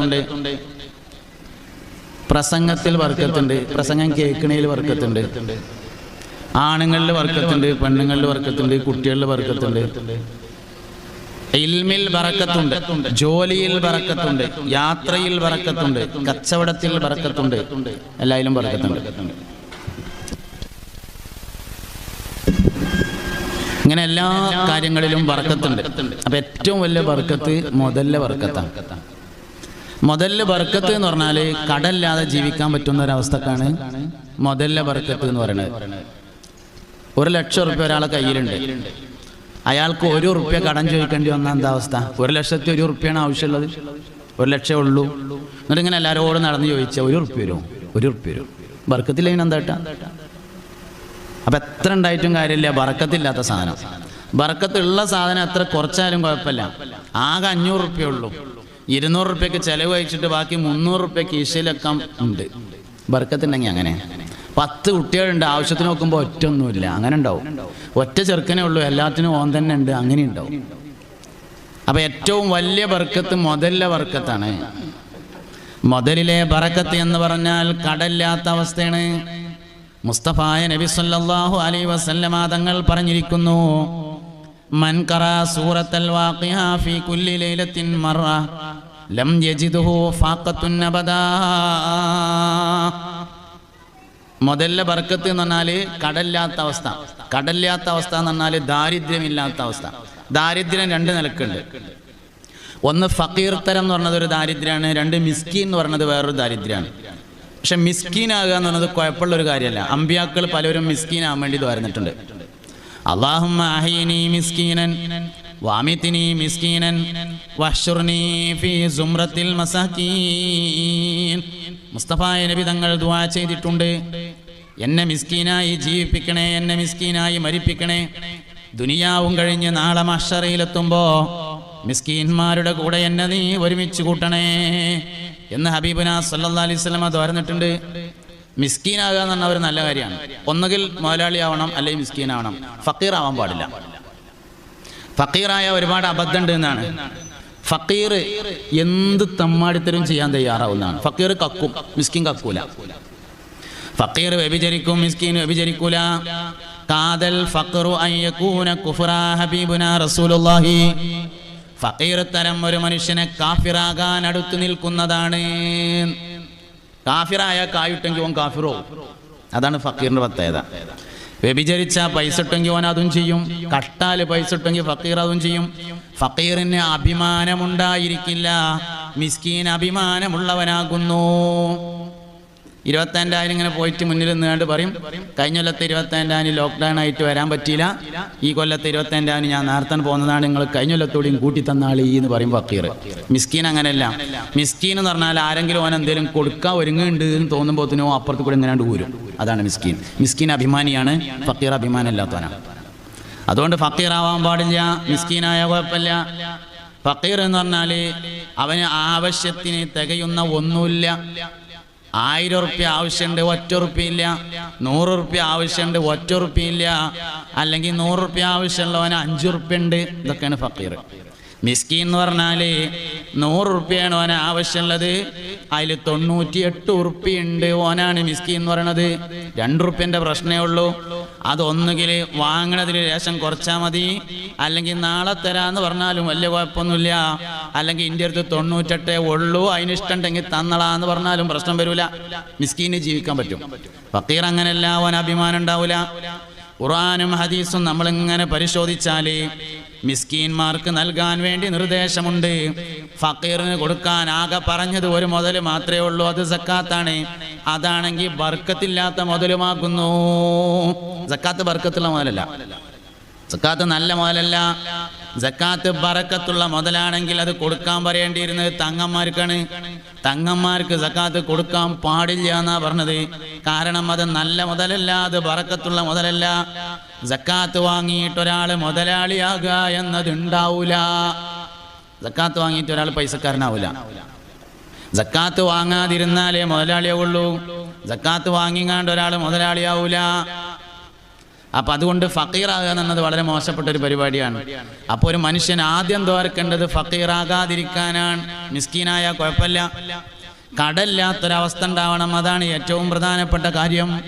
ബർക്കത്തുണ്ട് പ്രസംഗത്തിൽ വർക്കത്തുണ്ട്. പ്രസംഗം കേൾക്കണയിൽ വർക്കത്തുണ്ട്. ആണുങ്ങളിൽ വർക്കത്തുണ്ട് പെണ്ണുങ്ങളിൽ വർക്കത്തുണ്ട് കുട്ടികളിൽ വർക്കത്തുണ്ട്. ഇൽമിൽ വറക്കത്തുണ്ട്. ജോലിയിൽ വറക്കത്തുണ്ട്. യാത്രയിൽ വറക്കത്തുണ്ട്. കച്ചവടത്തിൽ വറക്കത്തുണ്ട്. എല്ലായിലും വറക്കത്തുണ്ട്. ഇങ്ങനെ എല്ലാ കാര്യങ്ങളിലും വറക്കത്തുണ്ട്. അപ്പൊ ഏറ്റവും വലിയ വർക്കത്ത് മുതലിലെ ബർക്കത്താണ് മുതലിലെ ബർക്കത്ത് എന്ന് പറഞ്ഞാൽ കടല്ലാതെ ജീവിക്കാൻ പറ്റുന്ന ഒരവസ്ഥക്കാണ് മുതലിലെ ബർക്കത്ത് എന്ന് പറയുന്നത് ഒരു ലക്ഷം റുപ്യ ഒരാളെ കയ്യിലുണ്ട്. അയാൾക്ക് ഒരു റുപ്യ കടം ചോദിക്കേണ്ടി വന്ന എന്താ അവസ്ഥ? ഒരു ലക്ഷത്തി ഒരു റുപ്യാണ് ആവശ്യമുള്ളത്. ഒരു ലക്ഷമേ ഉള്ളൂ. എന്നിട്ട് ഇങ്ങനെ എല്ലാവരോടും നടന്ന് ചോദിച്ചാൽ ഒരു റുപ്യ വരുമോ ഒരു റുപ്യ വരും? ബർക്കത്തില്ല എന്താ കേട്ടാ? അപ്പം എത്ര ഉണ്ടായിട്ടും കാര്യമില്ല. ബർക്കത്തില്ലാത്ത സാധനം. ബർക്കത്തുള്ള സാധനം എത്ര കുറച്ചാലും കുഴപ്പമില്ല. ആകെ അഞ്ഞൂറ് റുപ്യ ഉള്ളൂ. ഇരുന്നൂറ് റുപ്യക്ക് ചിലവ് കഴിച്ചിട്ട് ബാക്കി മുന്നൂറ് റുപ്യക്ക് കീശയിലൊക്കെ ഉണ്ട്. ബർക്കത്തുണ്ടെങ്കിൽ അങ്ങനെ. പത്ത് കുട്ടികളുണ്ട് ആവശ്യത്തിന് നോക്കുമ്പോൾ ഒറ്റ ഒന്നുമില്ല അങ്ങനെ ഉണ്ടാവും. ഒറ്റ ചെറുക്കനേ ഉള്ളൂ എല്ലാത്തിനും ഓൻ തന്നെ ഉണ്ട് അങ്ങനെ ഉണ്ടാവും. അപ്പം ഏറ്റവും വലിയ ബർക്കത്ത് മുതലിലെ ബർക്കത്താണ്. മുതലിലെ ബറക്കത്ത് എന്ന് പറഞ്ഞാൽ കടല്ലാത്ത അവസ്ഥയാണ്. മുസ്തഫായ നബി സല്ലല്ലാഹു അലൈഹി വസല്ലമ തങ്ങൾ പറഞ്ഞിരിക്കുന്നു മുതലിലെ ബർക്കത്ത് എന്ന് പറഞ്ഞാൽ കടലില്ലാത്ത അവസ്ഥ. കടലില്ലാത്ത അവസ്ഥ എന്ന് പറഞ്ഞാൽ ദാരിദ്ര്യമില്ലാത്ത അവസ്ഥ. ദാരിദ്ര്യം രണ്ട് നിലക്കുണ്ട്. ഒന്ന് ഫക്കീർത്തരം തരം എന്ന് പറഞ്ഞത് ഒരു ദാരിദ്ര്യമാണ് രണ്ട് മിസ്കീൻ എന്ന് പറഞ്ഞത് വേറൊരു ദാരിദ്ര്യമാണ് പക്ഷെ മിസ്കീൻ ആകുക എന്ന് പറഞ്ഞത് കുഴപ്പമുള്ള ഒരു കാര്യമല്ല. അമ്പിയാക്കൾ പലരും മിസ്കീൻ ആവാൻ വേണ്ടി വരുന്നിട്ടുണ്ട് അള്ളാഹുമ്മ അഹീനി മിസ്കീനൻ വാമിത്തിനി മിസ്കീനൻ വഹ്ശുർനി ഫീ സുംറത്തിൽ മസാക്കീൻ മുസ്തഫായ നബി തങ്ങൾ ദുആ ചെയ്തിട്ടുണ്ട്. എന്നെ മിസ്കീനായി ജീവിപ്പിക്കണേ എന്നെ മിസ്കീനായി മരിപ്പിക്കണേ. ദുനിയാവും കഴിഞ്ഞ് നാളെ മഷറയിലെത്തുമ്പോ മിസ്കീന്മാരുടെ കൂടെ എന്നെ നീ ഒരുമിച്ച് കൂട്ടണേ എന്ന് ഹബീബുന സല്ലാ അലൈഹി സ്വലമ തോർന്നിട്ടുണ്ട് മിസ്കീനാകുക എന്ന് പറഞ്ഞാൽ ഒരു നല്ല കാര്യമാണ്. ഒന്നുകിൽ മുതലാളി ആവണം അല്ലെങ്കിൽ മിസ്കീനാവണം. ഫക്കീർ ആവാൻ പാടില്ല. ഫക്കീറായ ഒരുപാട് അബദ്ധമുണ്ട് എന്നാണ് ഫക്കീർ എന്ത് തമ്മാടിത്തരും ചെയ്യാൻ തയ്യാറാവുന്നതാണ്. ഫക്കീർ കക്കും മിസ്കിൻ കക്കൂല. ഫക്കീർ വ്യഭിചരിക്കും മിസ്കീൻ വ്യഭിചരിക്കൂല. കാതൽ റസൂലുള്ളാഹി. ഫക്കീർ തരം ഒരു മനുഷ്യനെ കാഫിറാകാൻ അടുത്തു നിൽക്കുന്നതാണ്. കാഫിറായ കായുട്ടെങ്കിൽ ഓൻ കാഫിറോ? അതാണ് ഫക്കീറിന്റെ പ്രത്യേകത. വ്യഭിചരിച്ച പൈസ ഇട്ടെങ്കിൽ ഓൻ അതും ചെയ്യും. കഷ്ടാൽ പൈസ ഇട്ടെങ്കിൽ ഫക്കീർ അതും ചെയ്യും. ഫക്കീറിന് അഭിമാനമുണ്ടായിരിക്കില്ല. മിസ്കീൻ അഭിമാനമുള്ളവനാകുന്നു. ഇരുപത്തഞ്ചായിരം ഇങ്ങനെ പോയിട്ട് മുന്നിൽ നിന്നുകൊണ്ട് പറയും കഴിഞ്ഞ കൊല്ലത്തെ ഇരുപത്തഞ്ചായിരം ലോക്ക്ഡൗൺ ആയിട്ട് വരാൻ പറ്റിയില്ല. ഈ കൊല്ലത്തെ ഇരുപത്തഞ്ചായിരം ഞാൻ നേരത്തെ പോകുന്നതാണ്. നിങ്ങൾ കഴിഞ്ഞ കൊല്ലത്തോടെയും കൂട്ടി തന്നാളി എന്ന് പറയും ഫക്കീർ. മിസ്കീൻ അങ്ങനെയല്ല. മിസ്കീൻ എന്ന് പറഞ്ഞാൽ ആരെങ്കിലും ഓൻ എന്തെങ്കിലും കൊടുക്കാൻ ഒരുങ്ങുന്നുണ്ട് എന്ന് തോന്നുമ്പോഴത്തേനോ അപ്പുറത്ത് കൂടെ ഇങ്ങനെ ഊരും. അതാണ് മിസ്കീൻ. മിസ്കീൻ അഭിമാനിയാണ്. ഫക്കീർ അഭിമാനമില്ലാത്തവനാണ് അതുകൊണ്ട് ഫക്കീർ ആവാൻ പാടില്ല. മിസ്കീനായ കുഴപ്പമില്ല. ഫക്കീർ എന്ന് പറഞ്ഞാൽ അവന് ആവശ്യത്തിന് തികയുന്ന ഒന്നുമില്ല. ആയിരം ഉറുപ്പ്യ ആവശ്യമുണ്ട് ഒറ്റ ഉറുപ്പ്യയില്ല നൂറ് ഉറുപ്പ്യ ആവശ്യമുണ്ട് ഒറ്റ ഉറുപ്പ്യയില്ല അല്ലെങ്കിൽ നൂറ് ഉറുപ്പ്യ ആവശ്യമുള്ളവന് അഞ്ചു ഉറുപ്പ്യ ഉണ്ട്. ഇതൊക്കെയാണ് ഫക്കീർ മിസ്കീൻ എന്ന് പറഞ്ഞാൽ നൂറ് ഉറുപ്പ്യാണ് ഓന ആവശ്യമുള്ളത്. അതിൽ തൊണ്ണൂറ്റി എട്ട് ഉറുപ്പിയുണ്ട് ഓനാണ് മിസ്കീൻ എന്ന് പറയണത്. രണ്ട് ഉറുപ്പ്യന്റെ പ്രശ്നമേ ഉള്ളൂ. അതൊന്നുകിൽ വാങ്ങണതിൽ രേഷം കുറച്ചാൽ മതി. അല്ലെങ്കിൽ നാളെ തരാന്ന് പറഞ്ഞാലും വലിയ കുഴപ്പമൊന്നുമില്ല. അല്ലെങ്കിൽ ഇന്ത്യ അടുത്ത് തൊണ്ണൂറ്റെട്ടേ ഉള്ളൂ. അതിനിഷ്ടമുണ്ടെങ്കിൽ തന്നളാന്ന് പറഞ്ഞാലും പ്രശ്നം വരൂല. മിസ്കീന് ജീവിക്കാൻ പറ്റും. ഫക്കീർ അങ്ങനെയല്ല ഓൻ അഭിമാനം ഉണ്ടാവൂല. ഖുറാനും ഹദീസും നമ്മളിങ്ങനെ പരിശോധിച്ചാൽ മിസ്കീന്മാർക്ക് നൽകാൻ വേണ്ടി നിർദ്ദേശമുണ്ട്. ഫക്കീറിന് കൊടുക്കാൻ ആകെ പറഞ്ഞത് ഒരു മുതൽ മാത്രമേ ഉള്ളൂ. അത് സക്കാത്താണ്. അതാണെങ്കിൽ ബർക്കത്തില്ലാത്ത മുതലുമാക്കുന്നു. സക്കാത്ത് ബർക്കത്തുള്ള മുതലല്ല. സക്കാത്ത് നല്ല മുതലല്ല. സക്കാത്ത് ബറക്കത്തുള്ള മുതലാണെങ്കിൽ അത് കൊടുക്കാൻ പറയേണ്ടിയിരുന്നത് തങ്ങന്മാർക്കാണ്. തങ്ങന്മാർക്ക് ജക്കാത്ത് കൊടുക്കാൻ പാടില്ല എന്നാ പറഞ്ഞത്. കാരണം അത് നല്ല മുതലല്ല അത് ബറക്കത്തുള്ള മുതലല്ല. ജക്കാത്ത് വാങ്ങിയിട്ട് ഒരാൾ മുതലാളിയാകുക എന്നത് ഉണ്ടാവൂല സക്കാത്ത് വാങ്ങിയിട്ട് ഒരാൾ പൈസക്കാരനാവൂല. ജക്കാത്ത് വാങ്ങാതിരുന്നാലേ മുതലാളിയാവുള്ളൂ. ജക്കാത്ത് വാങ്ങിങ്ങാണ്ട് ഒരാൾ മുതലാളിയാവൂല. അപ്പം അതുകൊണ്ട് ഫക്കീറാകുക എന്നത് വളരെ മോശപ്പെട്ട ഒരു പരിപാടിയാണ്. അപ്പോൾ ഒരു മനുഷ്യൻ ആദ്യം തോർക്കേണ്ടത് ഫക്കീറാകാതിരിക്കാനാണ്. മിസ്കീനായ കുഴപ്പമില്ല. കടമില്ലാത്തൊരവസ്ഥ ഉണ്ടാവണം അതാണ് ഏറ്റവും പ്രധാനപ്പെട്ട കാര്യം.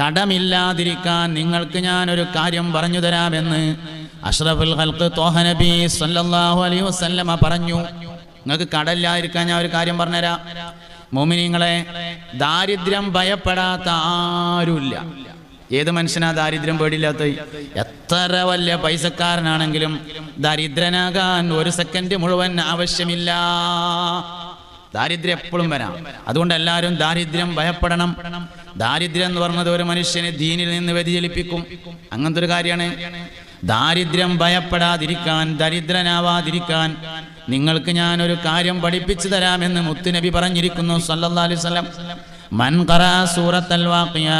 കടമില്ലാതിരിക്കാൻ നിങ്ങൾക്ക് ഞാൻ ഒരു കാര്യം പറഞ്ഞു തരാമെന്ന് അഷ്റഫുൽ ഹൽക്ക് തോഹ നബി സല്ലല്ലാഹു അലൈഹി വസല്ലമ പറഞ്ഞു. നിങ്ങൾക്ക് കടമില്ലാതിരിക്കാൻ ഞാൻ ഒരു കാര്യം പറഞ്ഞുതരാം. മോമിനിങ്ങളെ ദാരിദ്ര്യം ഭയപ്പെടാത്ത ആരുമില്ല. ഏത് മനുഷ്യനാ ദാരിദ്ര്യം പേടില്ലാത്ത എത്ര വലിയ പൈസക്കാരനാണെങ്കിലും ദരിദ്രനാകാൻ ഒരു സെക്കൻഡ് മുഴുവൻ ആവശ്യമില്ല. ദാരിദ്ര്യം എപ്പോഴും വരാം. അതുകൊണ്ട് എല്ലാവരും ദാരിദ്ര്യം ഭയപ്പെടണം. ദാരിദ്ര്യം എന്ന് പറഞ്ഞത് ഒരു മനുഷ്യനെ ദീനിൽ നിന്ന് വ്യതിചലിപ്പിക്കും. അങ്ങനത്തെ ഒരു കാര്യമാണ്. ദാരിദ്ര്യം ഭയപ്പെടാതിരിക്കാൻ ദരിദ്രനാവാതിരിക്കാൻ നിങ്ങൾക്ക് ഞാൻ ഒരു കാര്യം പഠിപ്പിച്ചു തരാമെന്ന് മുത്തുനബി പറഞ്ഞിരിക്കുന്നു സല്ലല്ലാഹു അലൈഹി വസല്ലം. മൻ ഖറാ സൂറത്തുൽ വാഖിയ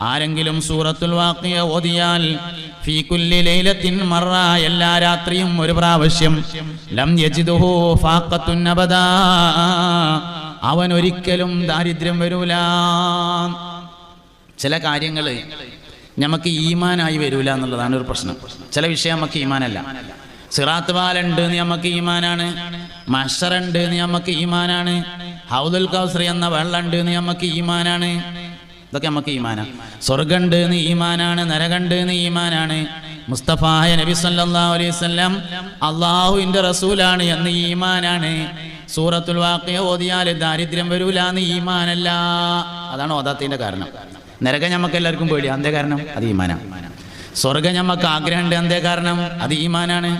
ആരെങ്കിലും സൂറത്തുൽ വാക്കിയ ഓതിയാൽ ഫീ കുല്ലി ലൈലത്തിൻ മറ എല്ലാ രാത്രിയും ഒരു പ്രാവശ്യം ലം യജിദുഹു ഫാഖത്തുൻ അബദാ. അവൻ ഒരിക്കലും ദാരിദ്ര്യം വരൂല. ചില കാര്യങ്ങൾ നമുക്ക് ഈമാനായി വരൂല എന്നുള്ളതാണ് ഒരു പ്രശ്നം. ചില വിഷയം നമുക്ക് ഈമാനല്ല. സിറാത്ത് പാലുണ്ട് എന്ന് നമുക്ക് ഈമാനാണ്. മഷറുണ്ട് എന്ന് നമുക്ക് ഈമാനാണ്. ഹൗദുൽ കൗസറി എന്ന വെള്ളമുണ്ട് എന്ന് നമുക്ക് ഈമാനാണ്. ഇതൊക്കെ നമുക്ക് ഈമാനാണ് സ്വർഗണ്ട് എന്ന് ഈമാനാണ് നരകണ്ട് എന്ന് ഈമാനാണ്. മുസ്തഫായ നബി അലൈഹി വസല്ലം അള്ളാഹുവിന്റെ റസൂലാണ് എന്ന് ഈമാനാണ്. സൂറത്തുൽ വാക്കിയ ഓതിയാൽ ദാരിദ്ര്യം വരൂല എന്ന് ഈമാനല്ല. അതാണ് ഓദാത്തിന്റെ കാരണം. നരകം നമുക്ക് എല്ലാവർക്കും പേടി അന്തേ കാരണം? അത് ഈമാനാണ് സ്വർഗം നമുക്ക് ആഗ്രഹമുണ്ട് എന്തേ കാരണം? അത് ഈമാനാണ്.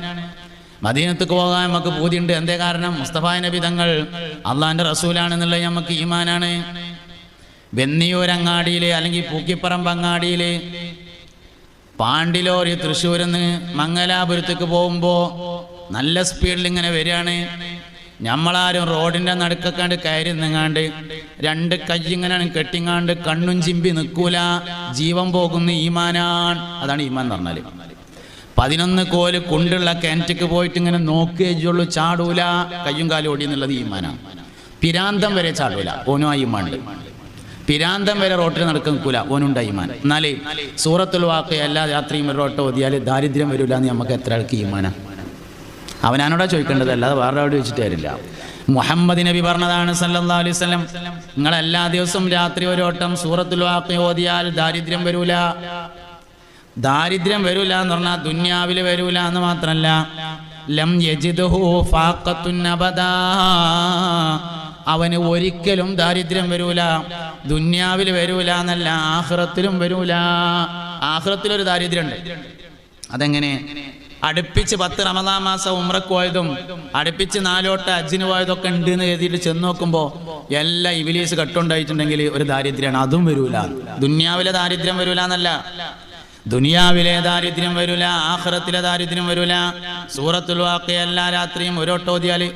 മദീനത്തേക്ക് പോകാൻ നമുക്ക് പൂതിയുണ്ട്. എന്തേ കാരണം? മുസ്തഫായ നബി തങ്ങൾ അള്ളാഹിന്റെ റസൂലാണെന്നുള്ളത് നമുക്ക് ഈമാനാണ്. വെന്നിയൂർ അങ്ങാടിയിൽ അല്ലെങ്കിൽ പൂക്കിപ്പറമ്പ് അങ്ങാടിയിൽ പാണ്ടിലോറി തൃശ്ശൂരിൽ നിന്ന് മംഗലാപുരത്തേക്ക് പോകുമ്പോൾ നല്ല സ്പീഡിൽ ഇങ്ങനെ വരികയാണ്. നമ്മളാരും റോഡിന്റെ നടുക്കക്കാണ്ട് കയറി നിങ്ങാണ്ട് രണ്ട് കയ്യിങ്ങനെയാണ് കെട്ടിങ്ങാണ്ട് കണ്ണും ചിമ്പി നിൽക്കൂല ജീവൻ പോകുന്ന ഈമാനാണ്. അതാണ് ഈമാൻ എന്ന് പറഞ്ഞാൽ പതിനൊന്ന് കോൽ കൊണ്ടുള്ള കിണറ്റിക്ക് പോയിട്ട് ഇങ്ങനെ നോക്കുകയുള്ളൂ ചാടൂല. കയ്യും കാലും ഓടി എന്നുള്ളത് ഈമാനാണ്. പിരാന്തം വരെ ചാടൂല. ഓനും ഈമാണ്ട് പിരാന്തം വരെ റോട്ടിൽ നടക്കാൻ നിൽക്കൂല ഓനുണ്ടായിമാൻ എന്നാലേ സൂറത്തുൽ വാക്ക് എല്ലാ രാത്രിയും ഒരു റോട്ട് ഓതിയാൽ ദാരിദ്ര്യം വരില്ല എന്ന് നമുക്ക് എത്ര ആൾക്ക് ഈമാന? അവനാനോടാ ചോദിക്കേണ്ടത് അല്ലാതെ വേറെ അവിടെ വെച്ചിട്ട് കാര്യമില്ല. മുഹമ്മദ് നബി പറഞ്ഞതാണ് സല്ലാ അലൈഹി സ്വലം നിങ്ങൾ എല്ലാ ദിവസവും രാത്രി ഒരു ഓട്ടം സൂറത്തുൽ വാക്ക് ഓതിയാൽ ദാരിദ്ര്യം വരൂല. ദാരിദ്ര്യം വരൂല എന്ന് പറഞ്ഞാൽ ദുന്യാവിൽ വരൂല എന്ന് മാത്രമല്ല ലം യജിദുഹു ഫാഖത്തുൻ അവന് ഒരിക്കലും ദാരിദ്ര്യം വരൂല ദുന്യാവിൽ വരൂല എന്നല്ല ആഹ്റത്തിലും വരൂല. ആഹ്റത്തിലൊരു ദാരിദ്ര്യമുണ്ട്. അതെങ്ങനെ? അടുപ്പിച്ച് പത്ത് റമദാ മാസം ഉമ്രക്ക് പോയതും അടുപ്പിച്ച് നാലോട്ട് അജ്ജിന് പോയതൊക്കെ ഉണ്ട് എന്ന് എഴുതിയിട്ട് ചെന്ന് നോക്കുമ്പോൾ എല്ലാം ഇവിലീസ് കട്ടുണ്ടായിട്ടുണ്ടെങ്കിൽ ഒരു ദാരിദ്ര്യമാണ് അതും വരൂല. ദുന്യാവിലെ ദാരിദ്ര്യം വരൂല എന്നല്ല. ദുനിയാവിലെ ദാരിദ്ര്യം വരൂല ആഹ്റത്തിലെ ദാരിദ്ര്യം വരൂല. സൂറത്തുൽ വാഖിയ എല്ലാ രാത്രിയും ഒരോട്ടോതിയാൽ